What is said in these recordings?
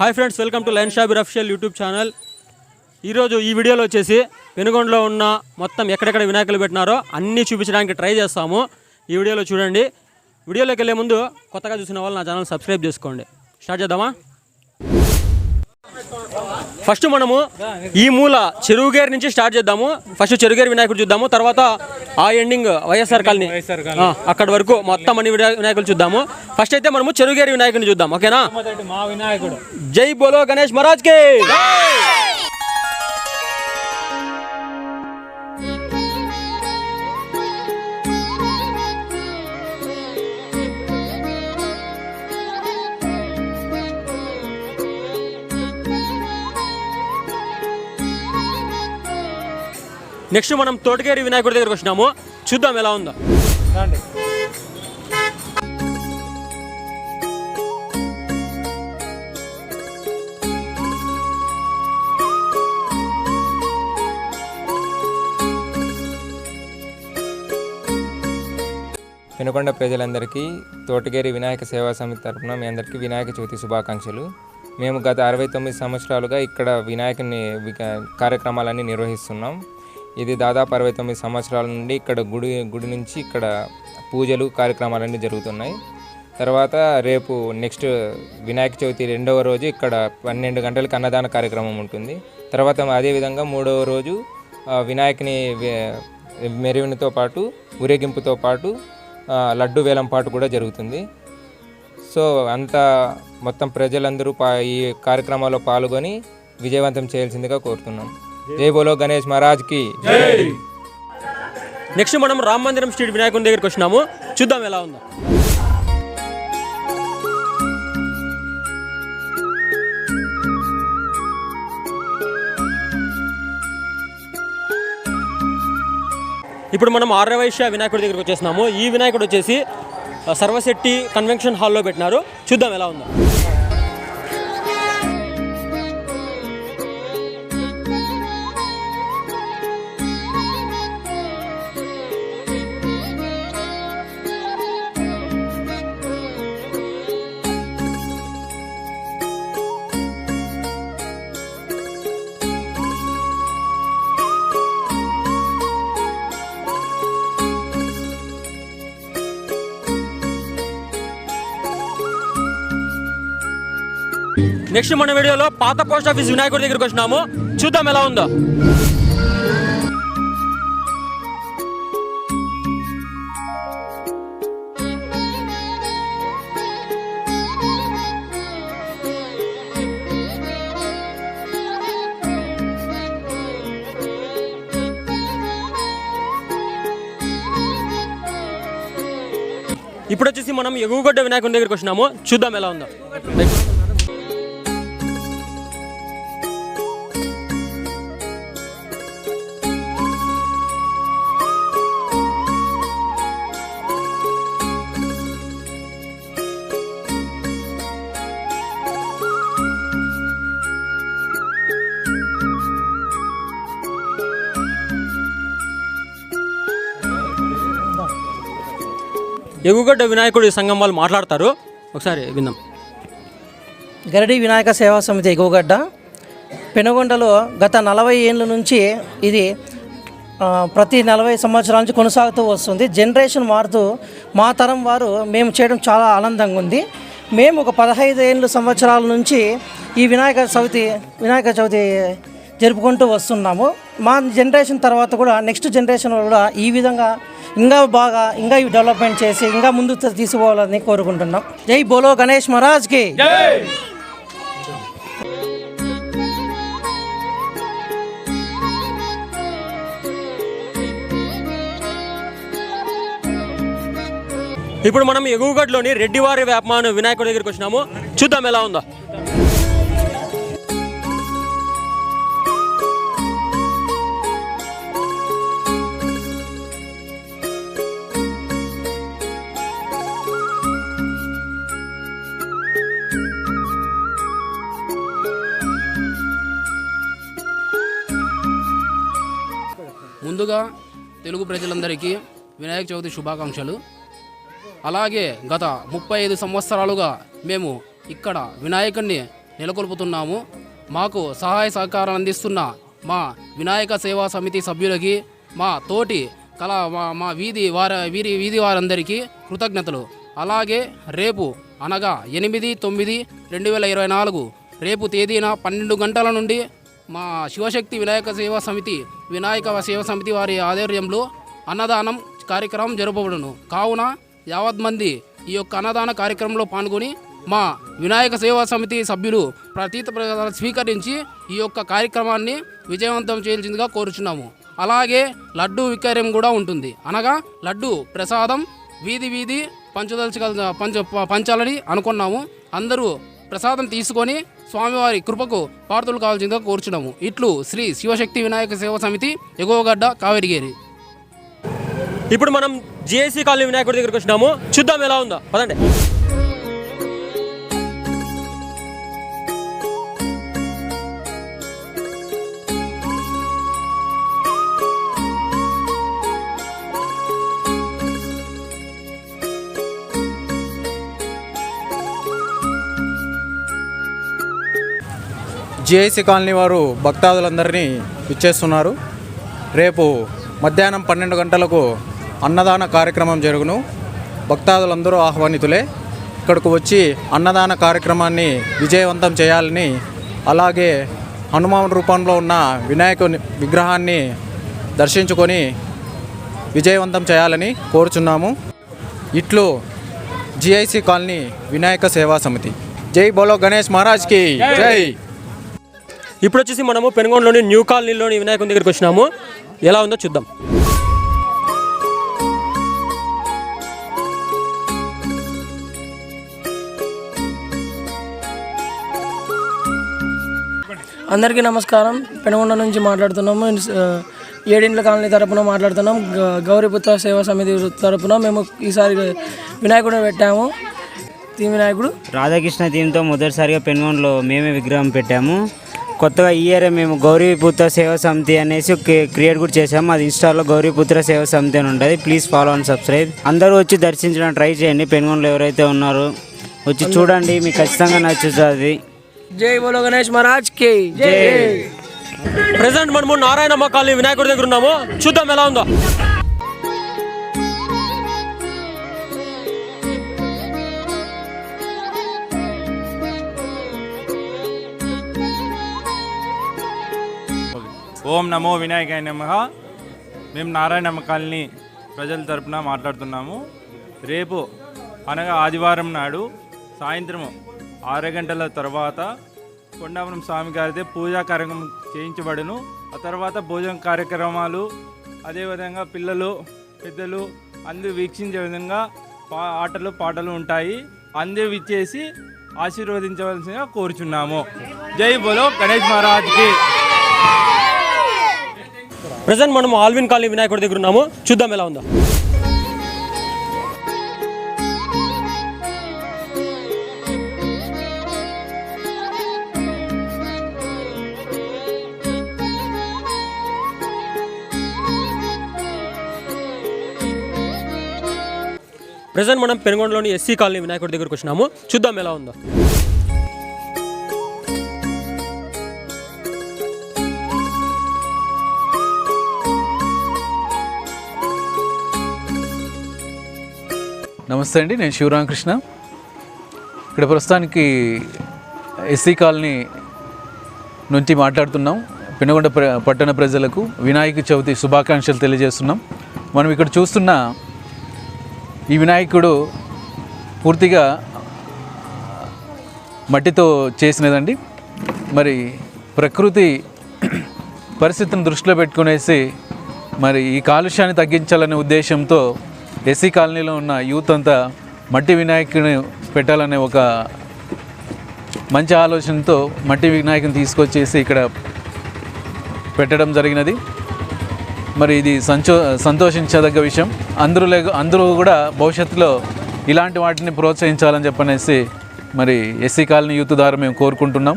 Hi friends welcome to line Shabbir official YouTube channel. ఈరోజు ఈ వీడియోలో వచ్చేసి పెనుగొండలో ఉన్న మొత్తం ఎక్కడెక్కడ వినాయకులు పెట్టినారో అన్నీ చూపించడానికి ట్రై చేస్తాము. ఈ వీడియోలో చూడండి. వీడియోలోకి వెళ్ళే ముందు కొత్తగా చూసిన వాళ్ళు నా ఛానల్ సబ్స్క్రైబ్ చేసుకోండి. స్టార్ట్ చేద్దామా? ఫస్ట్ మనము ఈ మూల చెరువుగేరు నుంచి స్టార్ట్ చేద్దాము. ఫస్ట్ చెరువుగేరు వినాయకుడు చూద్దాము. తర్వాత ఆ ఎండింగ్ వైఎస్ఆర్ కాలనీ. అక్కడి వరకు మొత్తం అన్ని వినా- వినాయకులు చూద్దాము. ఫస్ట్ అయితే మనము చెరువుగేరు వినాయకుడిని చూద్దాం. ఓకేనా? మొదటి మా వినాయకుడు. జై బోలో గణేష్ మహారాజ్కి! నెక్స్ట్ మనం తోటకేరి వినాయకుడి దగ్గరకు వచ్చినాము. చూద్దాం ఎలా ఉందో. రండి. పెనుకొండ ప్రజలందరికీ తోటగేరి వినాయక సేవా సమితి తరపున మీ అందరికీ వినాయక చవితి శుభాకాంక్షలు. మేము గత అరవై తొమ్మిది సంవత్సరాలుగా ఇక్కడ వినాయకుని కార్యక్రమాలన్నీ నిర్వహిస్తున్నాం. ఇది దాదాపు అరవై తొమ్మిది సంవత్సరాల నుండి ఇక్కడ గుడి గుడి నుంచి ఇక్కడ పూజలు కార్యక్రమాలన్నీ జరుగుతున్నాయి. తర్వాత రేపు నెక్స్ట్ వినాయక చవితి రెండవ రోజు ఇక్కడ పన్నెండు గంటలకు అన్నదాన కార్యక్రమం ఉంటుంది. తర్వాత అదేవిధంగా మూడవ రోజు వినాయకుని వే- మెరుగునితో పాటు ఊరేగింపుతో పాటు లడ్డు వేలం పాటు కూడా జరుగుతుంది. సో అంతా మొత్తం ప్రజలందరూ పా ఈ కార్యక్రమాల్లో పాల్గొని విజయవంతం చేయాల్సిందిగా కోరుతున్నాం. జై బోలో గణేష్ మహారాజ్కి నెక్స్ట్ మనం రామ మందిరం స్ట్రీట్ వినాయకుని దగ్గరికి వచ్చినాము. చూద్దాం ఎలా ఉందో. ఇప్పుడు మనం ఆర్యవైశ్య వినాయకుడి దగ్గరికి వచ్చేసినాము. ఈ వినాయకుడు వచ్చేసి సర్వశెట్టి కన్వెన్షన్ హాల్లో పెట్టినారు. చూద్దాం ఎలా ఉందో. నెక్స్ట్ మన వీడియోలో పాత పోస్ట్ ఆఫీస్ వినాయకుడి దగ్గరికి వచ్చినాము. చూద్దాం ఎలా ఉందో. ఇప్పుడు వచ్చేసి మనం ఎగువగడ్డ వినాయకుడి దగ్గరికి వచ్చినాము. చూద్దాం ఎలా ఉందో. ఎగుగడ్డ వినాయకుడి సంఘం వాళ్ళు మాట్లాడతారు. ఒకసారి విందాం. గరడి వినాయక సేవా సమితి ఎగువగడ్డ పెనుగొండలో గత నలభై ఏళ్ళ నుంచి ఇది ప్రతి నలభై సంవత్సరాల నుంచి కొనసాగుతూ వస్తుంది. జనరేషన్ మారుతూ మా తరం వారు మేము చేయడం చాలా ఆనందంగా ఉంది. మేము ఒక పదహైదు ఏళ్ళ సంవత్సరాల నుంచి ఈ వినాయక చవితి వినాయక చవితి జరుపుకుంటూ వస్తున్నాము. మా జనరేషన్ తర్వాత కూడా నెక్స్ట్ జనరేషన్ కూడా ఈ విధంగా ఇంకా బాగా ఇంకా డెవలప్మెంట్ చేసి ఇంకా ముందు తీసుకోవాలని కోరుకుంటున్నాం. జై బోలో గణేష్ మహారాజ్కి ఇప్పుడు మనం ఎగువగడ్లోని రెడ్డివారి వేపమాను వినాయకుడి దగ్గరికి వచ్చినాము. చూద్దాం ఎలా ఉందో. ముందుగా తెలుగు ప్రజలందరికీ వినాయక చవితి శుభాకాంక్షలు. అలాగే గత ముప్పై ఐదు సంవత్సరాలుగా మేము ఇక్కడ వినాయకుడిని నెలకొల్పుతున్నాము. మాకు సహాయ సహకారం అందిస్తున్న మా వినాయక సేవా సమితి సభ్యులకి మా తోటి కళ మా మా వీధి వార వీరి వీధి వారందరికీ కృతజ్ఞతలు. అలాగే రేపు అనగా ఎనిమిది తొమ్మిది రెండు వేల ఇరవై నాలుగు రేపు తేదీన పన్నెండు గంటల నుండి మా శివశక్తి వినాయక సేవా సమితి వినాయక సేవా సమితి వారి ఆధ్వర్యంలో అన్నదానం కార్యక్రమం జరపబడును. కావున యావత్ మంది ఈ యొక్క అన్నదాన కార్యక్రమంలో పాల్గొని మా వినాయక సేవా సమితి సభ్యులు ప్రతీత ప్రజలను స్వీకరించి ఈ యొక్క కార్యక్రమాన్ని విజయవంతం చేయాల్సిందిగా కోరుచున్నాము. అలాగే లడ్డు వికార్యం కూడా ఉంటుంది. అనగా లడ్డు ప్రసాదం వీధి వీధి పంచదలుచు పంచ పంచాలని అనుకున్నాము. అందరూ ప్రసాదం తీసుకొని స్వామివారి కృపకు పార్థులు కావాల్సిందిగా కోరుచున్నాము. ఇట్లు శ్రీ శివశక్తి వినాయక సేవ సమితి ఎగువగడ్డ కావేరిగేరి. ఇప్పుడు మనం జిఐసి కాలనీ వినాయకుడి దగ్గరికి వచ్చినాము. చూద్దాం ఎలా ఉందో. పదండి. జిఐసి కాలనీ వారు భక్తాదులందరినీ ఇచ్చేస్తున్నారు రేపు మధ్యాహ్నం పన్నెండు గంటలకు అన్నదాన కార్యక్రమం జరుగును. భక్తాదులందరూ ఆహ్వానితులే. ఇక్కడకు వచ్చి అన్నదాన కార్యక్రమాన్ని విజయవంతం చేయాలని అలాగే హనుమాన్ రూపంలో ఉన్న వినాయకుని విగ్రహాన్ని దర్శించుకొని విజయవంతం చేయాలని కోరుచున్నాము. ఇట్లు జిఐసి కాలనీ వినాయక సేవా సమితి. జై బోలో గణేష్ మహారాజ్కి. జై. ఇప్పుడు వచ్చేసి మనము పెనుగొండలోని న్యూ కాలనీలోని వినాయకుని దగ్గరికి వచ్చినాము. ఎలా ఉందో చూద్దాం. అందరికీ నమస్కారం. పెనుగొండ నుంచి మాట్లాడుతున్నాము. ఆ, ఏడిండ్ల కాలనీ తరపున మాట్లాడుతున్నాం. గ- గౌరీపుత్ర సేవా సమితి తరపున మేము ఈసారి వినాయకుడు పెట్టాము. ఈ వినాయకుడు. రాధాకృష్ణ థీమ్తో మొదటిసారిగా పెనుగొండలో మేమే విగ్రహం పెట్టాము. కొత్తగా ఈ ఇయర్ మేము గౌరీపుత్ర సేవా సమితి అనేసి క్రి- క్రియేట్ కూడా చేసాము అది ఇన్స్టాలో గౌరీపుత్ర సేవా సమితి అని ఉంటుంది. ప్లీజ్ ఫాలో అండ్ సబ్స్క్రైబ్ అందరూ వచ్చి దర్శించడం ట్రై చేయండి. పెనుగొండలో ఎవరైతే ఉన్నారో వచ్చి చూడండి. మీకు ఖచ్చితంగా నచ్చుతుంది. జై బోలో గణేష్ మహారాజ్కి. జై. ప్రెసెంట్ మనము నారాయణమ్మ కాలనీ వినాయకుడి దగ్గర ఉన్నాము. చూద్దాం ఎలా ఉందో. ఓం నమో వినాయకాయ నమ. మేము నారాయణమ్మ కాలనీ ప్రజల తరపున మాట్లాడుతున్నాము. రేపు అనగా ఆదివారం నాడు సాయంత్రం ఆరు గంటల తర్వాత కొండాపురం స్వామి గారితో పూజా కార్యక్రమం చేయించబడును. ఆ తర్వాత భోజన కార్యక్రమాలు అదేవిధంగా పిల్లలు పెద్దలు అందరూ వీక్షించే విధంగా పా ఆటలు పాటలు ఉంటాయి. అందరూ ఇచ్చేసి ఆశీర్వదించవలసిందిగా కోరుచున్నాము. జై బోలో గణేష్ మహారాజ్కి. ప్రజెంట్ మనం ఆల్విన్ కాలనీ వినాయకుడి దగ్గర ఉన్నాము. చూద్దాం ఎలా ఉందో. ప్రెసెంట్ మనం పెనుగొండలోని ఎస్సీ కాలనీ వినాయకుడి దగ్గరికి వచ్చినాము. చూద్దాం ఎలా ఉందో. నమస్తే అండి నేను శివరామకృష్ణ ఇక్కడ ప్రస్తుతానికి ఎస్సీ కాలనీ నుంచి మాట్లాడుతున్నాం. పెనుగొండ ప్ర పట్టణ ప్రజలకు వినాయక చవితి శుభాకాంక్షలు తెలియజేస్తున్నాం. మనం ఇక్కడ చూస్తున్న ఈ వినాయకుడు పూర్తిగా మట్టితో చేసినదండి. మరి ప్రకృతి పరిస్థితిని దృష్టిలో పెట్టుకునేసి మరి ఈ కాలుష్యాన్ని తగ్గించాలనే ఉద్దేశంతో ఎస్సీ కాలనీలో ఉన్న యూత్ అంతా మట్టి వినాయకుని పెట్టాలనే ఒక మంచి ఆలోచనతో మట్టి వినాయకుని తీసుకొచ్చేసి ఇక్కడ పెట్టడం జరిగినది. మరి ఇది సంచో సంతోషించదగ్గ విషయం. అందరూ లే అందరూ కూడా భవిష్యత్తులో ఇలాంటి వాటిని ప్రోత్సహించాలని చెప్పనేసి మరి ఎస్సీ కాలనీ యూత్ ద్వారా మేము కోరుకుంటున్నాం.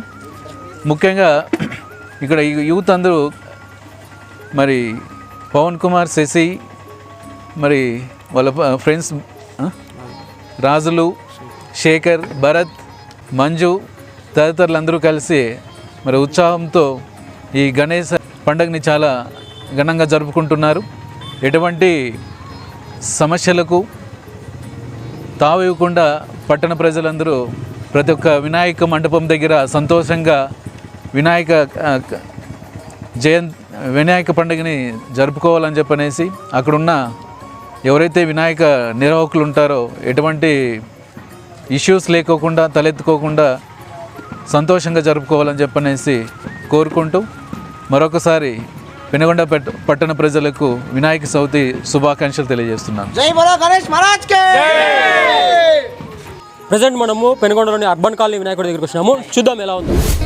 ముఖ్యంగా ఇక్కడ యూత్ అందరూ మరి పవన్ కుమార్ శశి మరి వాళ్ళ ఫ్రెండ్స్ రాజులు శేఖర్ భరత్ మంజు తదితరులందరూ కలిసి మరి ఉత్సాహంతో ఈ గణేశ పండుగని చాలా ఘనంగా జరుపుకుంటున్నారు. ఎటువంటి సమస్యలకు తావు ఇవ్వకుండా పట్టణ ప్రజలందరూ ప్రతి ఒక్క వినాయక మండపం దగ్గర సంతోషంగా వినాయక ఆ, జయం వినాయక పండుగని జరుపుకోవాలని చెప్పనేసి అక్కడున్న ఎవరైతే వినాయక నిర్వాహకులు ఉంటారో ఎటువంటి ఇష్యూస్ లేకోకుండా తలెత్తుకోకుండా సంతోషంగా జరుపుకోవాలని చెప్పనేసి కోరుకుంటూ మరొకసారి పెనుగొండ పట్ట- పట్టణ ప్రజలకు వినాయక చవితి శుభాకాంక్షలు తెలియజేస్తున్నాను. ప్రజెంట్ మనము పెనుగొండలోని అర్బన్ కాలనీ వినాయకుడి దగ్గరికి వచ్చినాము. చూద్దాం ఎలా ఉందో.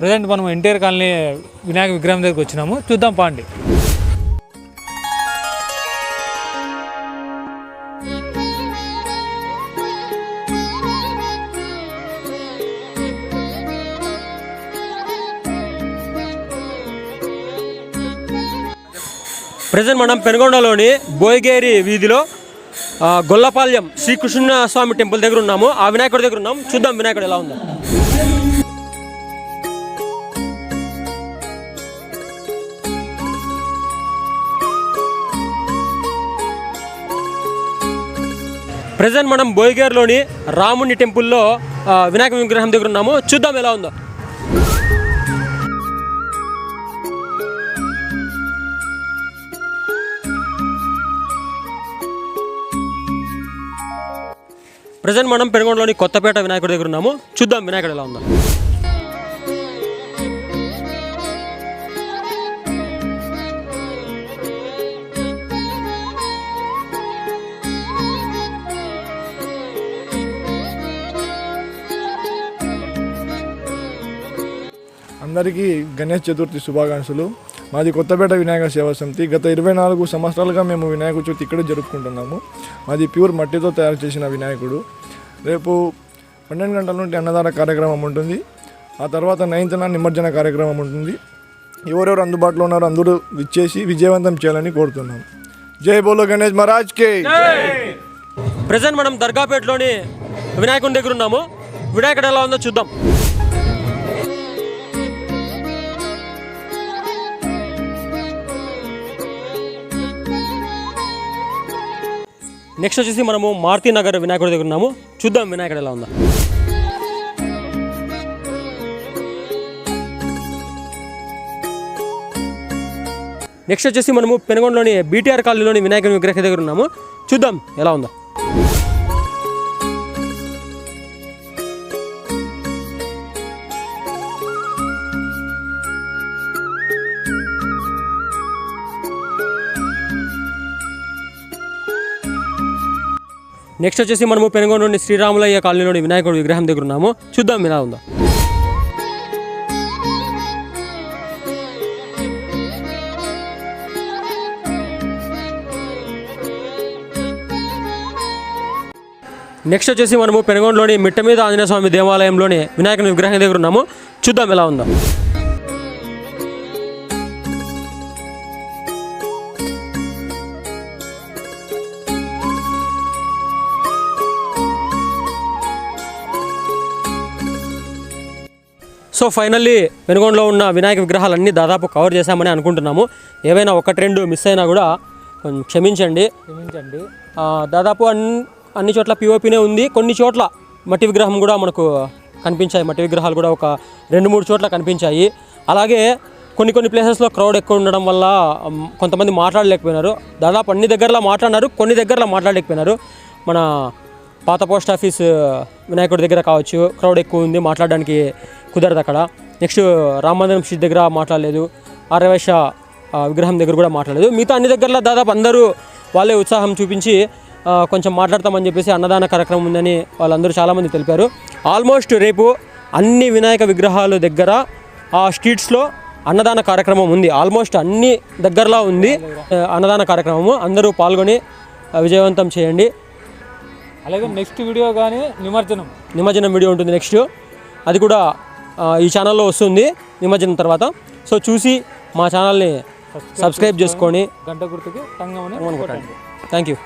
ప్రజెంట్ మనం ఎన్టీఆర్ కాలనీ వినాయక విగ్రహం దగ్గరికి వచ్చినాము. చూద్దాం పాండి. ప్రజెంట్ మనం పెనుగొండలోని బోయగేరి వీధిలో గొల్లపాల్యం శ్రీకృష్ణ స్వామి టెంపుల్ దగ్గర ఉన్నాము. ఆ వినాయకుడి దగ్గర ఉన్నాము. చూద్దాం వినాయకుడు ఎలా ఉందో. ప్రజెంట్ మనం బోయిగేర్లోని రాముని టెంపుల్లో వినాయక విగ్రహం దగ్గర ఉన్నాము. చూద్దాం ఎలా ఉందో. ప్రజెంట్ మనం పెనుగొండలోని కొత్తపేట వినాయకుడి దగ్గర ఉన్నాము. చూద్దాం వినాయకుడు ఎలా ఉందో. అందరికీ గణేష్ చతుర్థి శుభాకాంక్షలు. మాది కొత్తపేట వినాయక సేవా సమితి. గత ఇరవై నాలుగు సంవత్సరాలుగా మేము వినాయక చవితి ఇక్కడే జరుపుకుంటున్నాము. మాది ప్యూర్ మట్టితో తయారు చేసిన వినాయకుడు. రేపు పన్నెండు గంటల నుండి అన్నదాన కార్యక్రమం ఉంటుంది. ఆ తర్వాత నైన్త్న నిమజ్జన కార్యక్రమం ఉంటుంది. ఎవరెవరు అందుబాటులో ఉన్నారో అందరూ విచ్చేసి విజయవంతం చేయాలని కోరుతున్నాం జై బోలో గణేష్ మహారాజ్ కే. ప్రజెంట్ మనం దర్గాపేటలోని వినాయకుని దగ్గర ఉన్నాము. వినాయకుడు ఎలా ఉందో చూద్దాం. నెక్స్ట్ వచ్చేసి మనము మారుతి నగర్ వినాయకుడి దగ్గర ఉన్నాము. చూద్దాం వినాయకుడు ఎలా ఉందా. నెక్స్ట్ వచ్చేసి మనము పెనుగొండలోని బీటీఆర్ కాలనీలోని వినాయకుడి విగ్రహం దగ్గర ఉన్నాము. చూద్దాం ఎలా ఉందా. నెక్స్ట్ వచ్చేసి మనము పెనుగొండలోని శ్రీరాములయ్య కాలనీలోని వినాయకుడు విగ్రహం దగ్గర ఉన్నాము. చూద్దాం ఎలా ఉందా. నెక్స్ట్ వచ్చేసి మనము పెనుగొండలోని మిట్ట మీద ఆంజనేయ స్వామి దేవాలయంలోని వినాయకుని విగ్రహం దగ్గర ఉన్నాము. చూద్దాం ఎలా ఉందాం. సో ఫైనల్లీ వెనుగొండలో ఉన్న వినాయక విగ్రహాలన్నీ దాదాపు కవర్ చేశామని అనుకుంటున్నాము. ఏవైనా ఒకటి రెండు మిస్ అయినా కూడా కొంచెం క్షమించండి. క్షమించండి. దాదాపు అన్ని అన్ని చోట్ల పిఓపినే ఉంది. కొన్ని చోట్ల మట్టి విగ్రహం కూడా మనకు కనిపించాయి. మట్టి విగ్రహాలు కూడా ఒక రెండు మూడు చోట్ల కనిపించాయి. అలాగే కొన్ని కొన్ని ప్లేసెస్లో క్రౌడ్ ఎక్కువ ఉండడం వల్ల కొంతమంది మాట్లాడలేకపోయినారు. దాదాపు అన్ని దగ్గరలో మాట్లాడినారు. కొన్ని దగ్గరలో మాట్లాడలేకపోయినారు. మన పాత పోస్ట్ ఆఫీస్ వినాయకుడి దగ్గర కావచ్చు క్రౌడ్ ఎక్కువ ఉంది. మాట్లాడడానికి కుదరదు అక్కడ. నెక్స్ట్ రామమందిరం స్ట్రీట్ దగ్గర మాట్లాడలేదు. ఆర్యవైశ్య ఆ, విగ్రహం దగ్గర కూడా మాట్లాడలేదు. మిగతా అన్ని దగ్గరలో దాదాపు అందరూ వాళ్ళే ఉత్సాహం చూపించి కొంచెం మాట్లాడతామని చెప్పేసి అన్నదాన కార్యక్రమం ఉందని వాళ్ళందరూ చాలామంది తెలిపారు. ఆల్మోస్ట్ రేపు అన్ని వినాయక విగ్రహాల దగ్గర ఆ స్ట్రీట్స్లో అన్నదాన కార్యక్రమం ఉంది. ఆల్మోస్ట్ అన్ని దగ్గరలో ఉంది అన్నదాన కార్యక్రమము. అందరూ పాల్గొని విజయవంతం చేయండి. అలాగే నెక్స్ట్ వీడియో కానీ నిమజ్జనం. నిమజ్జనం వీడియో ఉంటుంది నెక్స్ట్ అది కూడా ఈ ఛానల్లో వస్తుంది. నిమజ్జనం తర్వాత. సో చూసి మా ఛానల్ని సబ్స్క్రైబ్ చేసుకొని గంట గుర్తుకి థ్యాంక్ యూ